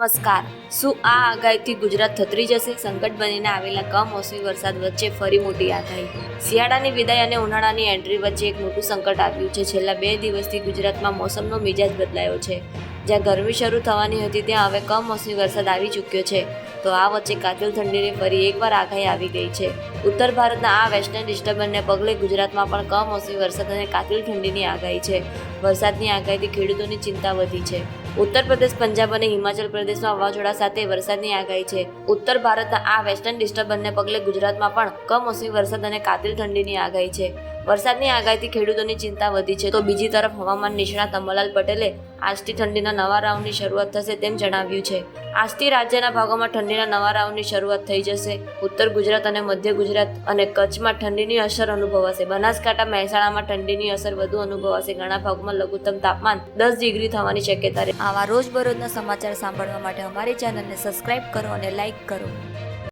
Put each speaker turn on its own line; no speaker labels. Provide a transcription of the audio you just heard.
નમસ્કાર. શું આ આગાહીથી ગુજરાત થતરી જશે? સંકટ બનીને આવેલા કમોસમી વરસાદ વચ્ચે ફરી મોટી આગાહી. શિયાળાની વિદાય અને ઉનાળાની એન્ટ્રી વચ્ચે એક મોટું સંકટ આવ્યું છે. છેલ્લા બે દિવસથી ગુજરાતમાં મોસમનો મિજાજ બદલાયો છે. જ્યાં ગરમી શરૂ થવાની હતી, ત્યાં હવે કમોસમી વરસાદ આવી ચૂક્યો છે. તો આ વચ્ચે કાતિલ ઠંડીની ફરી એકવાર આગાહી આવી ગઈ છે. ઉત્તર ભારતના આ વેસ્ટર્ન ડિસ્ટર્બન્સને પગલે ગુજરાતમાં પણ કમોસમી વરસાદ અને કાતિલ ઠંડીની આગાહી છે. વરસાદની આગાહીથી ખેડૂતોની ચિંતા વધી છે. ઉત્તર પ્રદેશ, પંજાબ અને હિમાચલ પ્રદેશમાં વાવાઝોડા સાથે વરસાદની આગાહી છે. ઉત્તર ભારતના આ વેસ્ટર્ન ડિસ્ટર્બન્સને પગલે ગુજરાતમાં પણ કમોસમી વરસાદ અને કાતિલ ઠંડીની આગાહી છે. વરસાદની આગાહીથી ખેડૂતોની ચિંતા વધી છે. તો બીજી તરફ હવામાન નિષ્ણાત અંબાલાલ પટેલે આજથી ઠંડીના નવા રાઉન્ડની શરૂઆત થશે તેમ જણાવ્યું છે. આજથી રાજ્યના ભાગોમાં ઠંડીના નવા રાઉન્ડની શરૂઆત થઈ જશે. ઉત્તર ગુજરાત અને મધ્ય ગુજરાત અને કચ્છમાં ઠંડીની અસર અનુભવાશે. બનાસકાંઠા, મહેસાણામાં ઠંડીની અસર વધુ અનુભવાશે. ઘણા ભાગોમાં લઘુત્તમ તાપમાન દસ ડિગ્રી થવાની શક્યતા રહે. આવા રોજબરોજના સમાચાર સાંભળવા માટે અમારી ચેનલને સબસ્ક્રાઇબ કરો અને લાઇક કરો.